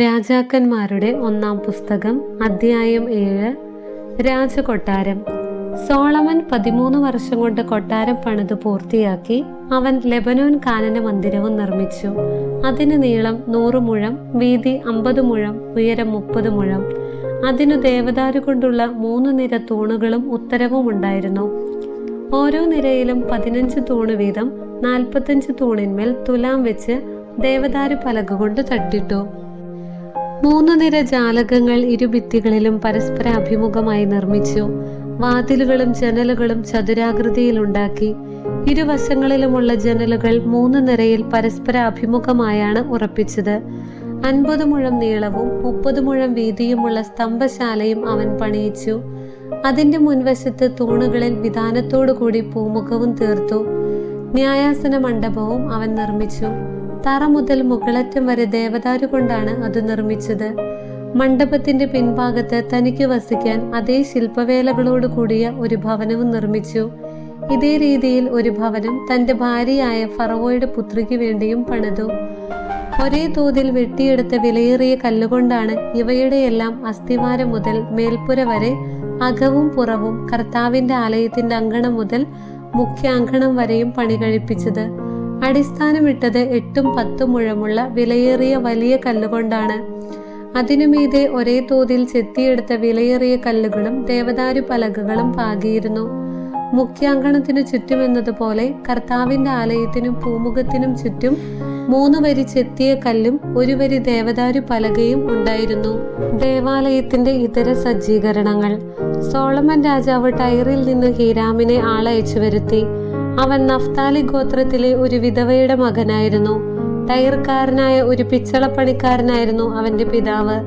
രാജാക്കന്മാരുടെ ഒന്നാം പുസ്തകം അധ്യായം ഏഴ് രാജകൊട്ടാരം. സോളമൻ പതിമൂന്ന് വർഷം കൊണ്ട് കൊട്ടാരം പണിത് പൂർത്തിയാക്കി അവൻ ലെബനോൻ കാനന മന്ദിരവും നിർമ്മിച്ചു. അതിന് നീളം നൂറ് മുഴം വീതി അമ്പത് മുഴം ഉയരം മുപ്പത് മുഴം. അതിനു ദേവദാരു കൊണ്ടുള്ള മൂന്ന് നിര തൂണുകളും ഉത്തരവും ഉണ്ടായിരുന്നു. ഓരോ നിരയിലും പതിനഞ്ച് തൂണ് വീതം നാൽപ്പത്തഞ്ച് തൂണിന്മേൽ തുലാം വെച്ച് ദേവദാരു പലക കൊണ്ട് തട്ടിട്ടു. മൂന്ന് നിര ജാലകങ്ങൾ ഇരുഭിത്തികളിലും പരസ്പര അഭിമുഖമായി നിർമ്മിച്ചു. വാതിലുകളും ജനലുകളും ചതുരാകൃതിയിലുണ്ടാക്കി. ഇരുവശങ്ങളിലുമുള്ള ജനലുകൾ മൂന്ന് നിരയിൽ പരസ്പര അഭിമുഖമായാണ് ഉറപ്പിച്ചത്. അൻപത് മുഴം നീളവും മുപ്പത് മുഴം വീതിയുമുള്ള സ്തംഭശാലയും അവൻ പണിയിച്ചു. അതിന്റെ മുൻവശത്ത് തൂണുകളിൽ വിധാനത്തോടു കൂടി പൂമുഖവും തീർത്തു. ന്യായാസന മണ്ഡപവും അവൻ നിർമ്മിച്ചു. തറ മുതൽ മുകളറ്റം വരെ ദേവദാരു കൊണ്ടാണ് അത് നിർമ്മിച്ചത്. മണ്ഡപത്തിന്റെ പിൻഭാഗത്ത് തനിക്ക് വസിക്കാൻ അതേ ശില്പവേലകളോട് കൂടിയ ഒരു ഭവനവും നിർമ്മിച്ചു. ഇതേ രീതിയിൽ ഒരു ഭവനം തന്റെ ഭാര്യയായ ഫറവോയുടെ പുത്രിക്ക് വേണ്ടിയും പണിതു. ഒരേ തോതിൽ വെട്ടിയെടുത്ത വിലയേറിയ കല്ലുകൊണ്ടാണ് ഇവയുടെ എല്ലാം അസ്ഥിവാരം മുതൽ മേൽപ്പുര വരെ അകവും പുറവും കർത്താവിന്റെ ആലയത്തിന്റെ അങ്കണം മുതൽ മുഖ്യാങ്കണം വരെയും പണി കഴിപ്പിച്ചത്. അടിസ്ഥാനമിട്ടത് എട്ടും പത്തും മുഴമുള്ള വിലയേറിയ വലിയ കല്ലുകൊണ്ടാണ്. അതിനുമീതെ ഒരേ തോതിൽ ചെത്തിയെടുത്ത വിലയേറിയ കല്ലുകളും ദേവദാരു പലകകളും പാകിയിരുന്നു. മുഖ്യാങ്കണത്തിനു ചുറ്റുമെന്നതുപോലെ കർത്താവിന്റെ ആലയത്തിനും പൂമുഖത്തിനും ചുറ്റും മൂന്ന് വരി ചെത്തിയ കല്ലും ഒരു വരി ദേവദാരു പലകയും ഉണ്ടായിരുന്നു. ദേവാലയത്തിന്റെ ഇതര സജ്ജീകരണങ്ങൾ. സോളമൻ രാജാവ് ടൈറിൽ നിന്ന് ഹീരാമിനെ ആളയച്ചു വരുത്തി അവൻ നഫ്താലി ഗോത്രത്തിലെ ഒരു വിധവയുടെ മകനായിരുന്നു. തയ്യർക്കാരനായ ഒരു പിച്ചളപ്പണിക്കാരനായിരുന്നു അവന്റെ പിതാവ്.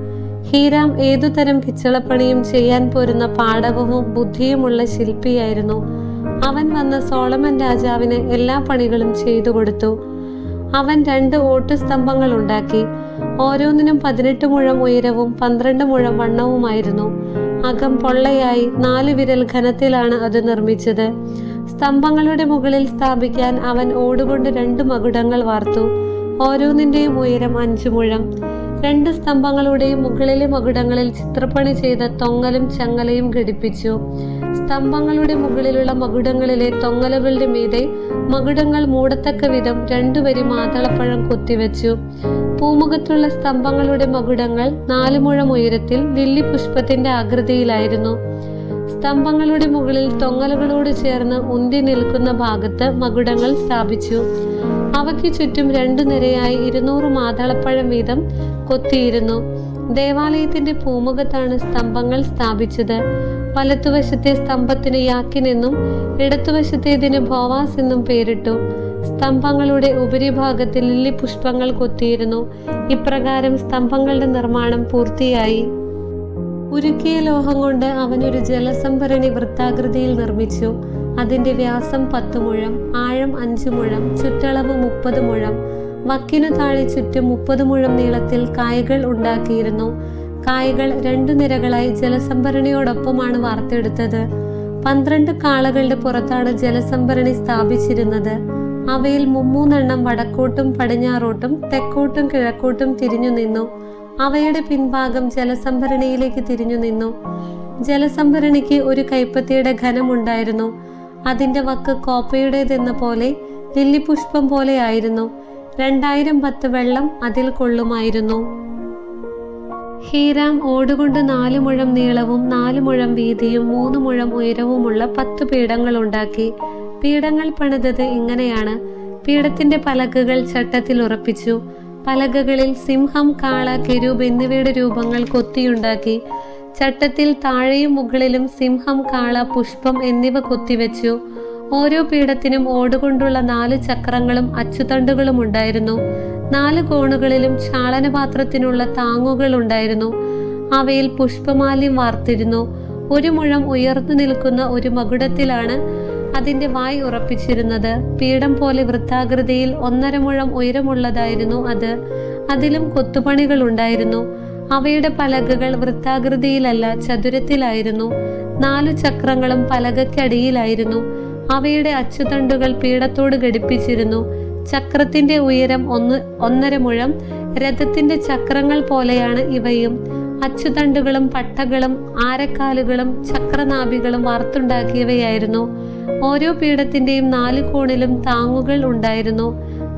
ഹീരാം ഏതുതരം പിച്ചളപ്പണിയും ചെയ്യാൻ പോരുന്ന പാടവവും ബുദ്ധിയുമുള്ള ശില്പിയായിരുന്നു. അവൻ വന്ന് സോളമൻ രാജാവിന് എല്ലാ പണികളും ചെയ്തു കൊടുത്തു. അവൻ രണ്ട് ഓട്ടുസ്തംഭങ്ങൾ ഉണ്ടാക്കി. ഓരോന്നിനും പതിനെട്ട് മുഴം ഉയരവും പന്ത്രണ്ട് മുഴം വണ്ണവുമായിരുന്നു. അകം പൊള്ളയായി നാല് വിരൽ ഘനത്തിലാണ് അത് നിർമ്മിച്ചത്. സ്തംഭങ്ങളുടെ മുകളിൽ സ്ഥാപിക്കാൻ അവൻ ഓടുകൊണ്ട് രണ്ട് മകുടങ്ങൾ വാർത്തു. ഓരോന്നിന്റെയും ഉയരം അഞ്ചു മുഴം. രണ്ട് സ്തംഭങ്ങളുടെയും മുകളിലെ മകുടങ്ങളിൽ ചിത്രപ്പണി ചെയ്ത തൊങ്ങലും ചങ്ങലയും ഘടിപ്പിച്ചു. സ്തംഭങ്ങളുടെ മുകളിലുള്ള മകുടങ്ങളിലെ തൊങ്ങലുകളുടെ മീതെ മകുടങ്ങൾ മൂടത്തക്ക വിധം രണ്ടു വരി മാതളപ്പഴം കൊത്തിവെച്ചു. പൂമുഖത്തുള്ള സ്തംഭങ്ങളുടെ മകുടങ്ങൾ നാലുമുഴം ഉയരത്തിൽ ലില്ലി പുഷ്പത്തിന്റെ ആകൃതിയിലായിരുന്നു. സ്തംഭങ്ങളുടെ മുകളിൽ തൊങ്ങലുകളോട് ചേർന്ന് ഉന്തി നിൽക്കുന്ന ഭാഗത്ത് മകുടങ്ങൾ സ്ഥാപിച്ചു. അവയ്ക്ക് ചുറ്റും രണ്ടു നിരയായി ഇരുന്നൂറ് മാതളപ്പഴം വീതം കൊത്തിയിരുന്നു. ദേവാലയത്തിന്റെ പൂമുഖത്താണ് സ്തംഭങ്ങൾ സ്ഥാപിച്ചത്. വലത്തുവശത്തെ സ്തംഭത്തിന് യാക്കിൻ എന്നും ഇടത്തുവശത്തേതിന് ഭോവാസ് എന്നും പേരിട്ടു. സ്തംഭങ്ങളുടെ ഉപരിഭാഗത്തിൽ ലില്ലി പുഷ്പങ്ങൾ കൊത്തിയിരുന്നു. ഇപ്രകാരം സ്തംഭങ്ങളുടെ നിർമ്മാണം പൂർത്തിയായി. ഉരുക്കിയ ലോഹം കൊണ്ട് അവനൊരു ജലസംഭരണി വൃത്താകൃതിയിൽ നിർമ്മിച്ചു. അതിന്റെ വ്യാസം പത്ത് മുഴം ആഴം അഞ്ചു മുഴം ചുറ്റളവ് മുപ്പത് മുഴം. വക്കിനു താഴെ ചുറ്റും മുപ്പത് മുഴം നീളത്തിൽ കായകൾ ഉണ്ടാക്കിയിരുന്നു. കായകൾ രണ്ടു നിരകളായി ജലസംഭരണിയോടൊപ്പമാണ് വാർത്തെടുത്തത്. പന്ത്രണ്ട് കാളകളുടെ പുറത്താണ് ജലസംഭരണി സ്ഥാപിച്ചിരുന്നത്. അവയിൽ മുമ്മൂന്നെണ്ണം വടക്കോട്ടും പടിഞ്ഞാറോട്ടും തെക്കോട്ടും കിഴക്കോട്ടും തിരിഞ്ഞു നിന്നു. അവയുടെ പിൻഭാഗം ജലസംഭരണിയിലേക്ക് തിരിഞ്ഞു നിന്നു. ജലസംഭരണിക്ക് ഒരു കൈപ്പത്തിയുടെ ഘനമുണ്ടായിരുന്നു. അതിന്റെ വക്ക് കോപ്പയുടേതെന്ന പോലെ ലില്ലിപുഷ്പം പോലെയായിരുന്നു രണ്ടായിരം പത്ത് വെള്ളം അതിൽ കൊള്ളുമായിരുന്നു. ഹീരാം ഓടുകൊണ്ട് നാല് മുഴം നീളവും നാല് മുഴം വീതിയും മൂന്ന് മുഴം ഉയരവുമുള്ള പത്ത് പീഠങ്ങൾ ഉണ്ടാക്കി. പീഠങ്ങൾ പണിതത് ഇങ്ങനെയാണ്. പീഠത്തിന്റെ പലകകൾ ചട്ടത്തിൽ ഉറപ്പിച്ചു. പലകകളിൽ സിംഹം കാള കെരൂബ് എന്നിവയുടെ രൂപങ്ങൾ കൊത്തിയുണ്ടാക്കി. ചട്ടത്തിൽ താഴെയും മുകളിലും സിംഹം കാള പുഷ്പം എന്നിവ കൊത്തിവെച്ചു. ഓരോ പീഠത്തിനും ഓടുകൊണ്ടുള്ള നാല് ചക്രങ്ങളും അച്ചുതണ്ടുകളും ഉണ്ടായിരുന്നു. നാല് കോണുകളിലും ചാളനപാത്രത്തിനുള്ള താങ്ങുകൾ ഉണ്ടായിരുന്നു. അവയിൽ പുഷ്പമാല്യം വാർത്തിരുന്നു. ഒരു മുഴം ഉയർന്നു നിൽക്കുന്ന ഒരു മകുടത്തിലാണ് അതിന്റെ വായ് ഉറപ്പിച്ചിരുന്നത്. പീഠം പോലെ വൃത്താകൃതിയിൽ ഒന്നര മുഴം ഉയരമുള്ളതായിരുന്നു അത്. അതിലും കൊത്തുപണികൾ ഉണ്ടായിരുന്നു. അവയുടെ പലകകൾ വൃത്താകൃതിയിലല്ല ചതുരത്തിലായിരുന്നു. നാലു ചക്രങ്ങളും പലകയ്ക്കടിയിലായിരുന്നു. അവയുടെ അച്ചുതണ്ടുകൾ പീഠത്തോട് ഘടിപ്പിച്ചിരുന്നു. ചക്രത്തിന്റെ ഉയരം ഒന്ന് ഒന്നര മുഴം. രഥത്തിന്റെ ചക്രങ്ങൾ പോലെയാണ് ഇവയും. അച്ചുതണ്ടുകളും പട്ടകളും ആരക്കാലുകളും ചക്രനാഭികളും വാർത്തുണ്ടാക്കിയവയായിരുന്നു. ഓരോ പീഠത്തിന്റെയും നാല് കോണിലും താങ്ങുകൾ ഉണ്ടായിരുന്നു.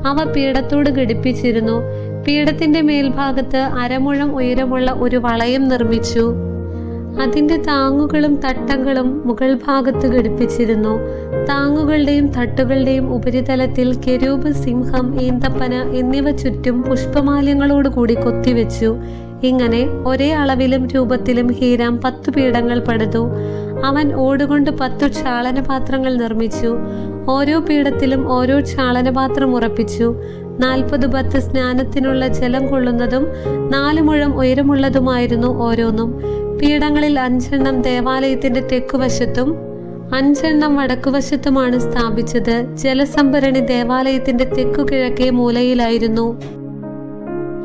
അവ പീഠത്തോട് ഘടിപ്പിച്ചിരുന്നു. പീഠത്തിന്റെ മേൽഭാഗത്ത് അരമുഴം ഉയരമുള്ള ഒരു വളയം നിർമ്മിച്ചു. അതിന്റെ താങ്ങുകളും തട്ടങ്ങളും മുകൾ ഭാഗത്ത് ഘടിപ്പിച്ചിരുന്നു. താങ്ങുകളുടെയും തട്ടുകളുടെയും ഉപരിതലത്തിൽ കെരൂപ് സിംഹം ഈന്തപ്പന എന്നിവ ചുറ്റും പുഷ്പമാല്യങ്ങളോട് കൂടി കൊത്തിവെച്ചു. ഇങ്ങനെ ഒരേ അളവിലും രൂപത്തിലും ഹീരാം പത്തു പീഠങ്ങൾ പണിതു. അവൻ ഓടുകൊണ്ട് പത്തു ക്ഷാളനപാത്രങ്ങൾ നിർമ്മിച്ചു. ഓരോ പീഠത്തിലും ഓരോ ക്ഷാളനപാത്രം ഉറപ്പിച്ചു. നാൽപ്പത് പത്ത് സ്നാനത്തിനുള്ള ജലം കൊള്ളുന്നതും നാല് മുഴം ഉയരമുള്ളതുമായിരുന്നു ഓരോന്നും. പീഠങ്ങളിൽ അഞ്ചെണ്ണം ദേവാലയത്തിന്റെ തെക്കുവശത്തും അഞ്ചെണ്ണം വടക്കുവശത്തുമാണ് സ്ഥാപിച്ചത്. ജലസംഭരണി ദേവാലയത്തിന്റെ തെക്കുകിഴക്കേ മൂലയിലായിരുന്നു.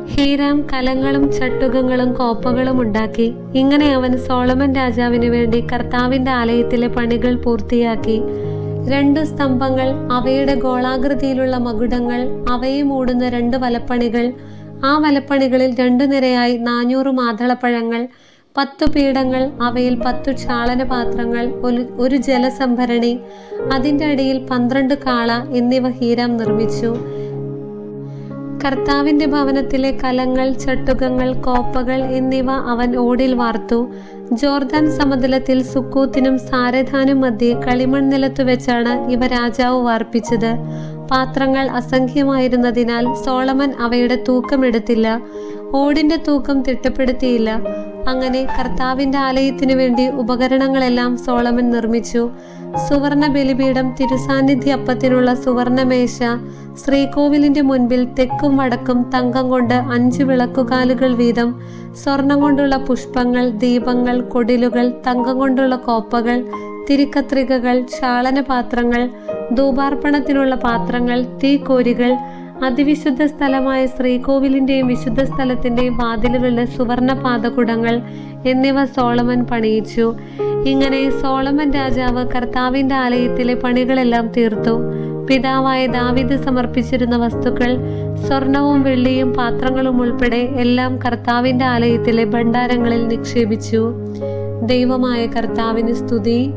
ഹീരാം കലങ്ങളും ചട്ടുകങ്ങളും കോപ്പകളും ഉണ്ടാക്കി. ഇങ്ങനെ അവൻ സോളമൻ രാജാവിന് വേണ്ടി കർത്താവിന്റെ ആലയത്തിലെ പണികൾ പൂർത്തിയാക്കി. രണ്ടു സ്തംഭങ്ങൾ അവയുടെ ഗോളാകൃതിയിലുള്ള മകുടങ്ങൾ അവയെ മൂടുന്ന രണ്ട് വലപ്പണികൾ ആ വലപ്പണികളിൽ രണ്ടു നിരയായി നാനൂറ് മാതളപ്പഴങ്ങൾ പത്തു പീഠങ്ങൾ അവയിൽ പത്തു ക്ഷാളനപാത്രങ്ങൾ ഒരു- ഒരു ജലസംഭരണി അതിന്റെ അടിയിൽ പന്ത്രണ്ട് കാള എന്നിവ ഹീരാം നിർമ്മിച്ചു. കർത്താവിന്റെ ഭവനത്തിലെ കലങ്ങൾ ചട്ടുകങ്ങൾ കോപ്പകൾ എന്നിവ അവൻ ഓടിൽ വാർത്തു. ജോർദാൻ സമതലത്തിൽ സുക്കൂത്തിനും സാരധാനും മധ്യേ കളിമൺ നിലത്തു വെച്ചാണ് ഇവ രാജാവ് വാർപ്പിച്ചത്. പാത്രങ്ങൾ അസംഖ്യമായിരുന്നതിനാൽ സോളമൻ അവയുടെ തൂക്കമെടുത്തില്ല ഓടിന്റെ തൂക്കം തിട്ടപ്പെടുത്തിയില്ല. അങ്ങനെ കർത്താവിന്റെ ആലയത്തിനു വേണ്ടി ഉപകരണങ്ങളെല്ലാം സോളമൻ നിർമ്മിച്ചു. സുവർണ ബലിപീഠം തിരുസാന്നിധ്യ അപ്പത്തിനുള്ള സുവർണമേശ ശ്രീകോവിലിന്റെ മുൻപിൽ തെക്കും വടക്കും തങ്കം കൊണ്ട് അഞ്ച് വിളക്കുകാലുകൾ വീതം സ്വർണം കൊണ്ടുള്ള പുഷ്പങ്ങൾ ദീപങ്ങൾ കൊടിലുകൾ തങ്കം കൊണ്ടുള്ള കോപ്പകൾ തിരിക്കത്രികകൾ ക്ഷാളനപാത്രങ്ങൾ ധൂപാർപ്പണത്തിനുള്ള പാത്രങ്ങൾ തീക്കോരികൾ അതിവിശുദ്ധ സ്ഥലമായ ശ്രീകോവിലിന്റെയും വിശുദ്ധ സ്ഥലത്തിന്റെയും വാതിലുകളുടെ സുവർണ പാതകുടങ്ങൾ എന്നിവ സോളമൻ പണിയിച്ചു. ഇങ്ങനെ സോളമൻ രാജാവ് കർത്താവിന്റെ ആലയത്തിലെ പണികളെല്ലാം തീർത്തു. പിതാവായ ദാവിദ് സമർപ്പിച്ചിരുന്ന വസ്തുക്കൾ സ്വർണവും വെള്ളിയും പാത്രങ്ങളും ഉൾപ്പെടെ എല്ലാം കർത്താവിന്റെ ആലയത്തിലെ ഭണ്ഡാരങ്ങളിൽ നിക്ഷേപിച്ചു. ദൈവമായ കർത്താവിന് സ്തുതി.